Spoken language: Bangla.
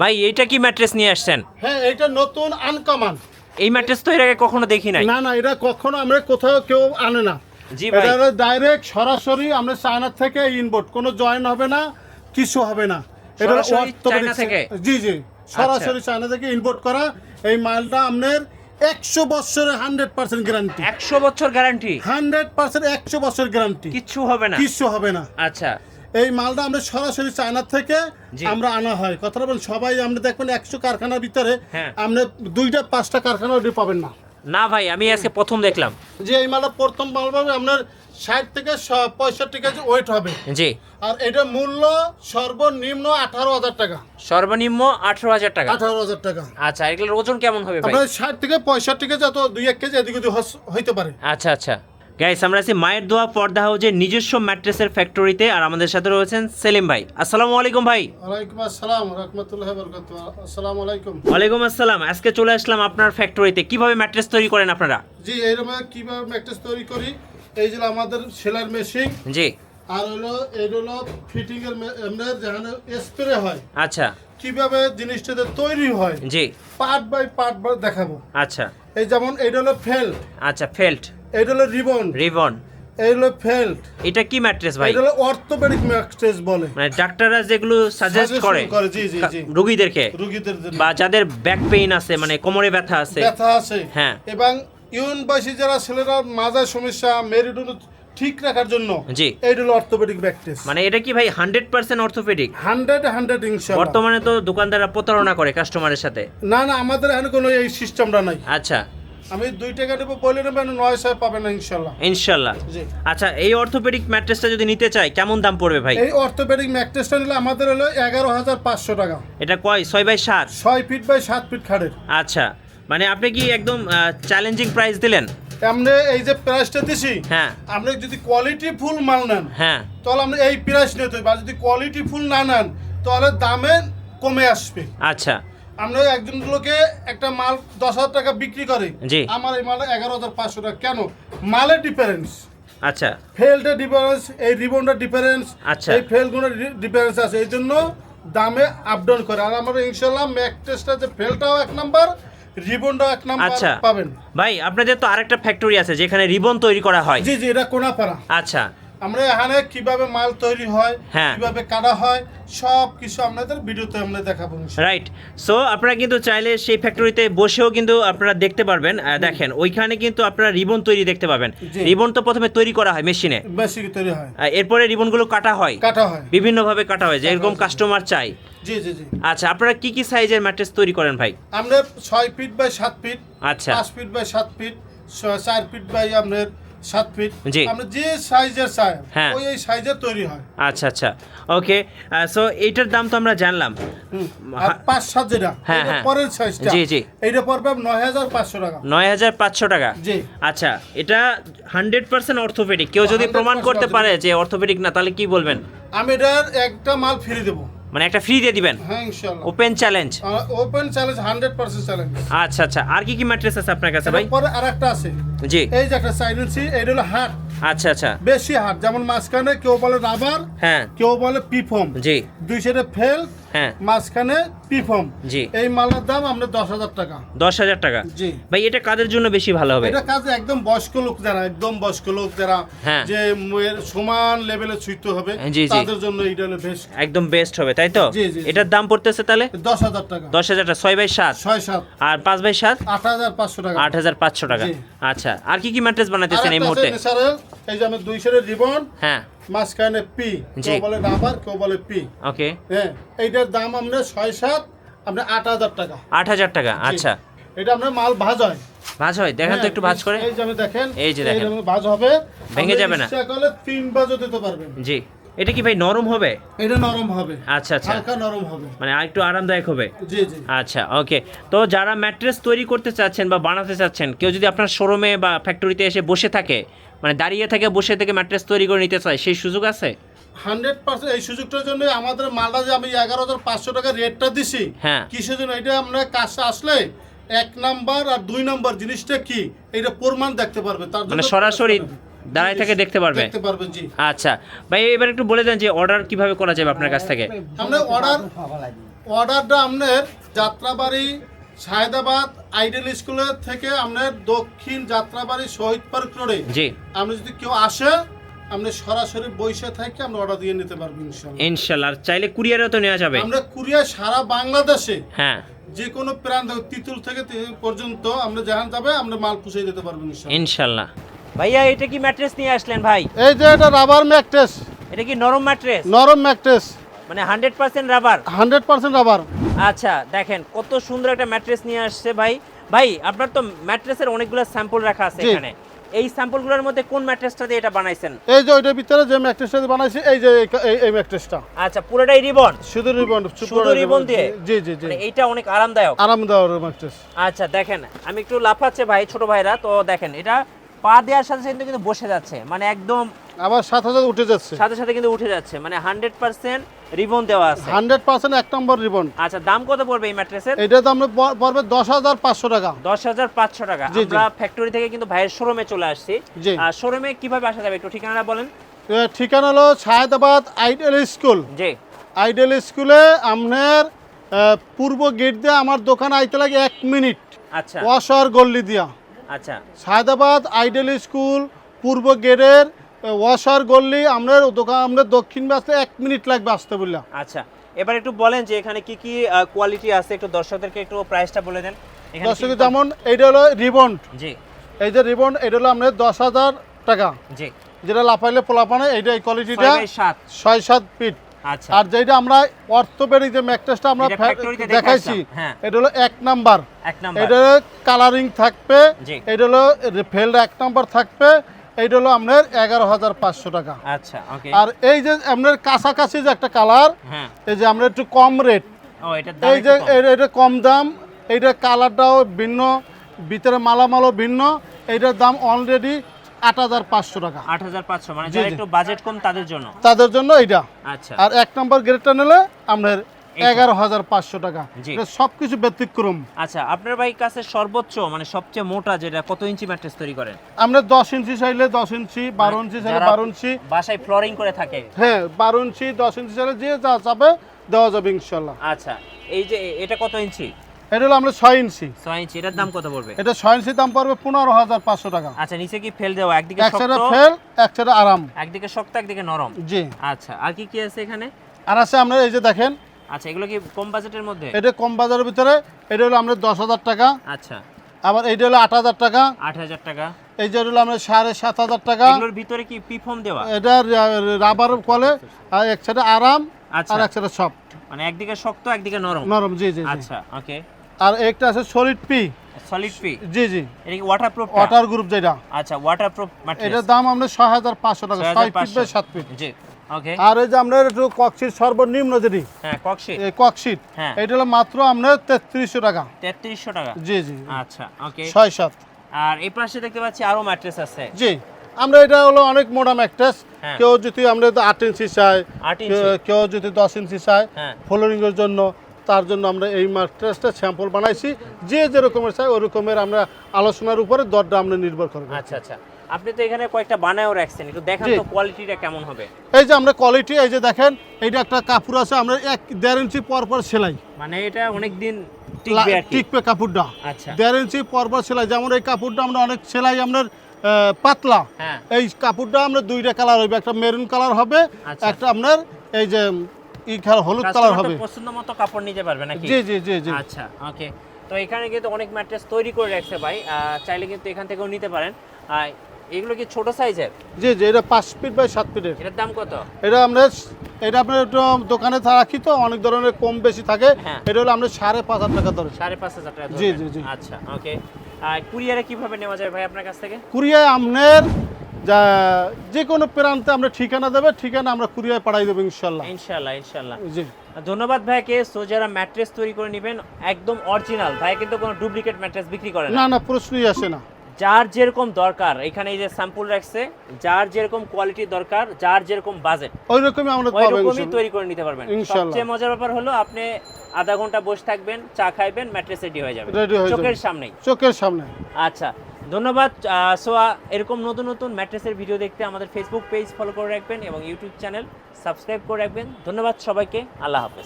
ভাই এইটা কি ম্যাট্রেস নিয়ে আসছেন? হ্যাঁ এটা নতুন আনকমন। এই ম্যাট্রেস তো এর আগে কখনো দেখি নাই। না না এটা কখনো আমরা কোথাও কেউ আনে না। জি ভাই। এটা ডাইরেক্ট সরাসরি আমরা চায়না থেকে ইনবোর্ড কোনো জয়েন হবে না কিছু হবে না। এটা সরাসরি চায়না থেকে? আচ্ছা। জি জি সরাসরি চায়না থেকে ইনবোর্ড করা এই মালটা আপনার একশো বছরের হান্ড্রেড পার্সেন্ট গ্যারান্টি একশো বছর গ্যারান্টি হান্ড্রেড পার্সেন্ট একশো বছর গ্যারান্টি কিচ্ছু হবে না? কিছু হবে না। আচ্ছা। এই মালটা আমরা সরাসরি চায়না থেকে আমরা আনা হয়। কথাটা বলেন সবাই আমরা দেখবেন একশো কারখানার ভিতরে হ্যাঁ। আপনি দুইটা পাঁচটা কারখানা ওটি পাবেন না। না ভাই আমি আজকে প্রথম দেখলাম। যে এই মালটা প্রথম মাল পাবে আপনার ষাট থেকে পঁয়ষট্টি কেজি ওয়েট হবে। জি। আর এটা মূল্য সর্বনিম্ন আঠারো হাজার টাকা। সর্বনিম্ন আঠারো হাজার টাকা। আঠারো হাজার টাকা। আচ্ছা এগুলোর ওজন কেমন হবে আপনার ষাট থেকে পঁয়ষট্টি কেজি অত দুই এক কেজি এদিক ওদিক হইতে পারে। আচ্ছা আচ্ছা। গাইস আমরা আছি মায়ের দোয়া পর্দা হাউজের নিজস্ব ম্যাট্রেসের ফ্যাক্টরিতে আর আমাদের সাথে রয়েছেন সেলিম ভাই। আসসালামু আলাইকুম ভাই। ওয়ালাইকুম আসসালাম রহমতুল্লাহ বরকত আসসালামু আলাইকুম। ওয়ালাইকুম আসসালাম। আজকে চলে আসলাম আপনার ফ্যাক্টরিতে। কীভাবে ম্যাট্রেস তৈরি করেন আপনারা? জি এইরকম কীভাবে ম্যাট্রেস তৈরি করি? এই যে আমাদের সেলার মেশিন। জি। আর হলো এই হলো ফিটিং এর মে- যেখানে স্প্রে হয় আচ্ছা। কীভাবে জিনিসটাতে তৈরি হয় জি। পার্ট বাই পার্ট দেখাবো। আচ্ছা। এই যেমন এইটা হলো ফেল্ট আচ্ছা ফেল্ট এইটা হলো রিবন। রিবন। এই হলো ফেল্ট। এটা কি ম্যাট্রেস ভাই? এটা অর্থোপেডিক ম্যাট্রেস বলে। মানে ডাক্তাররা যেগুলো সাজেস্ট করে করে, জি, জি, জি। রোগীদেরকে রুগীদের বা যাদের ব্যাক পেইন আছে মানে কোমরে ব্যথা আছে। ব্যথা আছে। হ্যাঁ। এবং যারা ছেলেরা মাজার সমস্যা মেরুদণ্ড ঠিক রাখার জন্য জি। এইটা হলো অর্থোপেডিক মানে এটা কি ভাই hundred percent orthopedic? Hundred hundred ইনশাল্লাহ। বর্তমানে তো দোকানদাররা প্রতারণা করে কাস্টমারের সাথে। না না আমাদের এখানে কোনো এই সিস্টেমটা নাই। আচ্ছা। আমি দুই টাকা নেব বলে নেবেন নয় ছয় পাবেন না ইনশাল্লাহ। ইনশাল্লাহ। আচ্ছা এই অর্থোপেডিক ম্যাট্রেসটা যদি নিতে চাই কেমন দাম পড়বে ভাই? এই অর্থোপেডিক ম্যাট্রেসটা নিলে আমাদের হলো এগারো হাজার পাঁচশো টাকা। এটা কয়? ছয় বাই সাত? ছয় ফিট বাই সাত ফিট খাড়ের আচ্ছা মানে আপনি কি একদম চ্যালেঞ্জিং প্রাইস দিলেন? আপনি এই যে প্রাইসটা দিছি হ্যাঁ। আপনি যদি কোয়ালিটি ফুল মাল নেন হ্যাঁ। তাহলে আপনি এই প্রাইস নিতে হবে। আর যদি কোয়ালিটি ফুল না নেন তাহলে দামে কমে আসবে। আচ্ছা আমরা একজন লোকে একটা মাল দশ হাজার টাকা বিক্রি করে। আমার এই মালটা এগারো হাজার পাঁচশো টাকা। কেন? মালের ডিফারেন্স আচ্ছা। ফেলটা ডিফারেন্স এই রিবনটা ডিফারেন্স আচ্ছা। এই ফেলগুলো ডিফারেন্স আছে। এই জন্য দামে আপ ডাউন করে। আর আমরা ইনশাল্লাহ ম্যাক টেস্টটা যে ফেলটাও এক নাম্বার রিবনটাও এক নাম্বার আচ্ছা। পাবেন। ভাই আপনাদের তো আরেকটা ফ্যাক্টরি আছে যেখানে রিবন তৈরি করা হয়। জি জি এটা কোনাপাড়া। আচ্ছা। আমরা এখানে কীভাবে মাল তৈরি হয় হ্যাঁ। কীভাবে কাটা হয় সব কিছু আপনাদের ভিডিওতে আমরা দেখাবো রাইট সো আপনারা কিন্তু চাইলে সেই ফ্যাক্টরিতে বসেও কিন্তু আপনারা দেখতে পারবেন দেখেন ওইখানে কিন্তু আপনারা রিবন তৈরি দেখতে পাবেন। রিবন তো প্রথমে তৈরি করা হয় মেশিনে। বেশি তৈরি হয়। এরপরে রিবনগুলো কাটা হয়। কাটা হয়। বিভিন্নভাবে কাটা হয় যেরকম কাস্টমার চাই। জি জি জি। আচ্ছা আপনারা কি কি সাইজের ম্যাট্রেস তৈরি করেন ভাই? আমরা ছয় ফিট বাই সাত ফিট আচ্ছা। পাঁচ ফিট বাই সাত ফিট চার ফিট বাই আপনার সাত ফিট জি। আমরা যে সাইজের চাই হ্যাঁ। ওই এই সাইজের তৈরি হয়। আচ্ছা আচ্ছা। ওকে সো এইটার দাম তো আমরা জানলাম। আর পাঁচ সাত যেটা হ্যাঁ, হ্যাঁ। পরের সাইজটা জি, জি। এইটা পড়বে নয় হাজার পাঁচশো টাকা। নয় হাজার পাঁচশো টাকা? জি। আচ্ছা এটা হান্ড্রেড পার্সেন্ট অর্থোপেডিক কেউ যদি প্রমাণ করতে পারে যে অর্থোপেডিক না তাহলে কি বলবেন? আমি এটার একটা মাল ফ্রি দেবো। মানে একটা ফ্রি দিয়ে দিবেন? হ্যাঁ ইনশাআল্লাহ। Open challenge open challenge hundred percent challenge আচ্ছা আচ্ছা। আর কি কি ম্যাট্রেস আছে আপনার কাছে ভাই? পরে আর একটা আছে। জি। এই যে একটা সাইলেন্সি এটা হলো হাট আচ্ছা আচ্ছা। বেশি হাট যেমন মাঝখানে কেউ বলে রাবার হ্যাঁ। কেউ বলে পিফম জি। দুই সাইডে ফেল হ্যাঁ। মাঝখানে পিফম জি। এই মালের দাম আমরা দশ হাজার টাকা। দশ হাজার টাকা। জি। ভাই এটা কাদের জন্য বেশি ভালো হবে? এটা কাজ একদম বয়স্ক লোক যারা একদম বয়স্ক লোক যারা হ্যাঁ। যে সমান লেভেলে ছুঁইতে হবে। তাদের জন্য হলো বেশ একদম বেস্ট হবে তাই তো। এটার দাম পড়তেছে তাহলে? দশ হাজার টাকা। দশ হাজার টাকা ছয় বাই সাত? ছয় সাত। আর পাঁচ বাই সাত? আট হাজার পাঁচশো টাকা। আট হাজার পাঁচশো টাকা। আচ্ছা আর কি কি ম্যাট্রেস বানাইতেছেন এই মুহূর্তে? এই যে আমি দুই সাইডের রিবন হ্যাঁ। মাঝখানে পি কেউ বলে রাবার কেউ বলে পি ওকে হ্যাঁ এইটার দাম আমরা ছয় সাত আপনার আট হাজার টাকা। আট হাজার টাকা আচ্ছা। এটা আমরা মাল ভাজ হয়। ভাজ হয় দেখেন তো হ্যাঁ, একটু ভাজ করে। এই যে দেখেন এই যে দেখেন। ভাজ হবে ভেঙে যাবে না। ইচ্ছা করলে তিন ভাজও দিতে পারবেন। জি। এটা কি ভাই নরম হবে? এটা নরম হবে। আচ্ছা আচ্ছা। হালকা নরম হবে। মানে আর একটু আরামদায়ক হবে? জি জি। আচ্ছা ওকে তো যারা ম্যাট্রেস তৈরি করতে চাচ্ছেন বা বানাতে চাচ্ছেন কেউ যদি আপনার শোরুমে বা ফ্যাক্টরিতে এসে বসে থাকে মানে দাঁড়িয়ে থেকে বসে থেকে ম্যাট্রেস তৈরি করে নিতে চায় সেই সুযোগ আছে? হান্ড্রেড পার্সেন্ট এই সুযোগটার জন্য আমাদের মালটা যে আমি এগারো হাজার পাঁচশো টাকা রেটটা দিছি হ্যাঁ। কিসের জন্য? এটা আমরা কাজটা আসলে এক নাম্বার আর দুই নাম্বার জিনিসটা কি? এটা প্রমাণ দেখতে পারবে। তার মানে জন্য সরাসরি দাঁড়ায় থেকে দেখতে পারবে? দেখতে পারবেন জি। আচ্ছা। ভাই এবার একটু বলে দেন যে অর্ডার কীভাবে করা যাবে আপনার কাছ থেকে? আমরা অর্ডার অর্ডারটা আপনার যাত্রাবাড়ি সায়দাবাদ আইডেল স্কুলের থেকে আপনার দক্ষিণ যাত্রাবাড়ি শহীদ পার্ক রোডে জি। আপনি যদি কেউ আসে আপনি সরাসরি বৈশা থেকে আপনি অর্ডার দিয়ে নিতে পারবেন ইনশাল্লাহ ইনশাল্লাহ আর চাইলে কুরিয়ারও তো নেওয়া যাবে। আমরা কুরিয়ার সারা বাংলাদেশে হ্যাঁ। যে কোনো প্রান্ত তিতুল থেকে পর্যন্ত আমরা যেখানে যাবে আমরা মাল পুষে দিতে ইনশাল্লাহ ইনশাল্লাহ ভাইয়া এটা কি ম্যাট্রেস নিয়ে আসলেন ভাই? এই যে এটা রাবার ম্যাট্রেস এটা কি নরম ম্যাট্রেস নরম ম্যাট্রেস মানে hundred percent rubber hundred percent rubber আচ্ছা দেখেন কত সুন্দর একটা ম্যাট্রেস নিয়ে আসছে ভাই। ভাই আপনার তো ম্যাট্রেসের অনেকগুলো স্যাম্পল রাখা আছে এখানে। এই স্যাম্পলগুলোর মধ্যে কোন ম্যাট্রেসটা দিয়ে এটা বানাইছেন? এই যে ওইটার ভিতরে যে ম্যাট্রেসটা দিয়ে বানাইছি এই যে এই- ম্যাট্রেসটা আচ্ছা পুরোটাই রিবন শুধু রিবন শুধু ribbon দিয়ে? জি জি জি। মানে এইটা অনেক আরামদায়ক। আরামদায়ক ম্যাট্রেস আচ্ছা দেখেন আমি একটু লাফাচ্ছে ভাই ছোট ভাইরা। তো দেখেন এটা পা দেওয়ার সাথে সাথে কিন্তু বসে যাচ্ছে। মানে একদম আবার সাত হাজার উঠে যাচ্ছে। সাথে সাথে কিন্তু উঠে যাচ্ছে। মানে হান্ড্রেড পার্সেন্ট রিবন দেওয়া আছে। হান্ড্রেড পার্সেন্ট এক নম্বর রিবন। আচ্ছা দাম কত পড়বে এই ম্যাট্রেসের? এটা তো আমরা পড়বে দশ হাজার পাঁচশো টাকা। দশ হাজার পাঁচশো টাকা। আমরা ফ্যাক্টরি থেকে কিন্তু ভাইয়ের শোরুমে চলে আসছি। আর শোরুমে কীভাবে আসা যাবে একটু ঠিকানাটা বলেন? ঠিকানা হলো সায়দাবাদ আইডেল স্কুল। জি। আইডেল স্কুলে আপনার পূর্ব গেট দিয়ে আমার দোকান আইতে লাগে এক মিনিট। আচ্ছা। ওয়াশার গল্লি দিয়া। সায়দাবাদ আইডেল স্কুল পূর্ব গেটের ওয়াশার গল্লি আপনার দোকান আপনার দক্ষিণ আসতে এক মিনিট লাগবে আসতে বললাম। আচ্ছা এবার একটু বলেন যে এখানে কি কি কোয়ালিটি আছে একটু দর্শকদেরকে একটু প্রাইসটা বলে দেন। দর্শক যেমন এইটা হলো রিবন জি। এই যে রিবন এটা হলো আপনার দশ হাজার টাকা। জি। যেটা লাফাইলে পোলাপানে এইটা এই কোয়ালিটিটা ছয় সাত। ছয় সাত ফিট আচ্ছা আর যেটা আমরা অর্থোপেডিক যে ম্যাকটেসটা আমরা দেখাইছি হ্যাঁ। এটা হলো এক নাম্বার। এটা কালারিং থাকবে। এটা হলো ফেল্ড এক নাম্বার থাকবে এইটা হলো আপনার এগারো হাজার পাঁচশো টাকা। আচ্ছা আর এই যে আপনার কাছাকাছি যে একটা কালার হ্যাঁ। এই যে আমরা একটু কম রেট এই যে এটা কম। দাম এইটা কালারটাও ভিন্ন ভিতরে মালামালও ভিন্ন এইটার দাম অলরেডি আট হাজার পাঁচশো টাকা। আট হাজার পাঁচশো মানে যারা একটু বাজেট কম তাদের জন্য? তাদের জন্য এইটা। আচ্ছা। আর এক নম্বর গ্রেডটা নিলে আপনার। এগারো হাজার পাঁচশো টাকা। এটা সবকিছু ব্যতিক্রম। আচ্ছা আপনার ভাই কাছে সর্বোচ্চ মানে সবচেয়ে মোটা যেটা কত ইঞ্চি ম্যাট্রেস তৈরি করেন? আমরা দশ ইঞ্চি চাইলে দশ ইঞ্চি বারো ইঞ্চি চাইলে বারো ইঞ্চি। বাসায় ফ্লোরিং করে থাকে। হ্যাঁ বারো ইঞ্চি দশ ইঞ্চি চাইলে যে যা চাবে দেওয়া যাবে ইনশাল্লাহ। আচ্ছা এই যে এটা কত ইঞ্চি? এটা হলো আমরা ছয় ইঞ্চি। ছয় ইঞ্চি এটার দাম কত পড়বে? এটা ছয় ইঞ্চি দাম পড়বে পনেরো হাজার পাঁচশো টাকা। আচ্ছা নিচে কি ফেল দেওয়া? একদিকে এক সাইডে ফেল এক সাইডে আরাম। একদিকে শক্ত একদিকে নরম? জি। আচ্ছা আর কি কি আছে এখানে? আর আছে আমরা এই যে দেখেন আচ্ছা এগুলো কি কম বাজেটের মধ্যে? এটা কম বাজারের ভিতরে এটা হলো আমরা দশ হাজার টাকা। আচ্ছা। আবার এইটা হলো আট হাজার টাকা। আট হাজার টাকা। এই যে হলো আমরা সাড়ে সাত হাজার টাকা। এগুলোর ভিতরে কি পিফর্ম দেওয়া? এটা রাবার কলে আর এক সাইডে আরাম আচ্ছা। আর এক সাইডে সফট। মানে একদিকে শক্ত একদিকে নরম? নরম জি জি। আচ্ছা ওকে। আর একটা আছে solid P solid P G G. এটা কি ওয়াটারপ্রুফ ওয়াটার গ্রুপ যেটা। আচ্ছা ওয়াটারপ্রুফ ম্যাট্রেস এটার দাম আমরা ছয় হাজার পাঁচশো টাকা ছয় ফিট বাই সাত ফিট জি ওকে। আর এই যে আমরা একটু ককশিট সর্বনিম্ন যেটি হ্যাঁ ককশিট এই ককশিট হ্যাঁ। এটা হলো মাত্র আপনার তেত্রিশশো টাকা। তেত্রিশশো টাকা? জি জি আচ্ছা ওকে। ছয় সাত। আর এই পাশে দেখতে পাচ্ছি আরও ম্যাট্রেস আছে। জি আমরা এটা হলো অনেক মোটা হ্যাঁ। কেউ যদি আমরা যদি আট ইঞ্চি চাই কেউ- যদি দশ ইঞ্চি হ্যাঁ। ফ্লোরিং এর জন্য। তার জন্য আমরা এই ম্যাট্রেসটা স্যাম্পল বানাইছি। যে যে রকমের চাই ওই রকমের আমরা আলোচনার উপরে দরটা আমরা নির্ভর করব। আচ্ছা আচ্ছা। আপনি তো এখানে কয়েকটা বানায়ও রাখছেন। একটু দেখান তো কোয়ালিটিটা কেমন হবে। এই যে আমরা কোয়ালিটি এই যে দেখেন এইটা একটা কাপড় আছে আমরা এক দেড় ইঞ্চি পর পর সেলাই। মানে এটা অনেক দিন টিকবে কাপড়টা। আচ্ছা। দেড় ইঞ্চি পর পর সেলাই যেমন এই কাপড়টা আমরা অনেক সেলাই আমরা পাতলা। হ্যাঁ। এই কাপড়টা আমরা দুইটা কালার হবে একটা মেরুন কালার হবে। একটা আপনার এই যে কালার হলুদ কালার হবে। পছন্দ মতো কাপড় নিতে পারবে নাকি? জি জি জি জি। আচ্ছা ওকে তো এখানে কিন্তু অনেক ম্যাট্রেস তৈরি করে রাখছে ভাই। চাইলে কিন্তু এখান থেকেও নিতে পারেন। এগুলো কি ছোট সাইজের জি জি এটা পাঁচ ফিট বাই সাত ফিটের এটার দাম কত? এটা আমরা এটা আপনার একটু দোকানে রাখি তো অনেক ধরনের কম বেশি থাকে। হ্যাঁ। এটা হলো আমরা সাড়ে পাঁচ হাজার টাকা ধরে সাড়ে পাঁচ হাজার টাকা জি, জি, জি। আচ্ছা ওকে আর কুরিয়ারে কীভাবে নেওয়া যায় ভাই আপনার কাছ থেকে? কুরিয়ায় আপনার যা যে কোনো প্রান্তে আমরা ঠিকানা দেবে ঠিকানা আমরা কুরিয়ায় পাঠাই দেবো ইনশাল্লাহ ইনশাল্লাহ ইনশাল্লাহ জি। ধন্যবাদ ভাইকে সো যারা ম্যাট্রেস তৈরি করে নেবেন একদম অরিজিনাল ভাই কিন্তু কোনো ডুপ্লিকেট ম্যাট্রেস বিক্রি করে না। না প্রশ্নই আসে না। যার যেরকম দরকার এখানে এই যে স্যাম্পল রাখছে যার যেরকম কোয়ালিটি দরকার যার যেরকম বাজেট ওই রকমই আমরা ওই রকমই তৈরি করে নিতে পারবেন। সবচেয়ে মজার ব্যাপার হলো আপনি আধা ঘণ্টা বসে থাকবেন চা খাইবেন ম্যাট্রেস রেডি হয়ে হয়ে যাবে। চোখের সামনেই। চোখের সামনে। আচ্ছা ধন্যবাদ। সো এরকম নতুন নতুন ম্যাট্রেসের ভিডিও দেখতে আমাদের ফেসবুক পেজ ফলো করে রাখবেন এবং ইউটিউব চ্যানেল সাবস্ক্রাইব করে রাখবেন। ধন্যবাদ সবাইকে। আল্লাহ হাফেজ।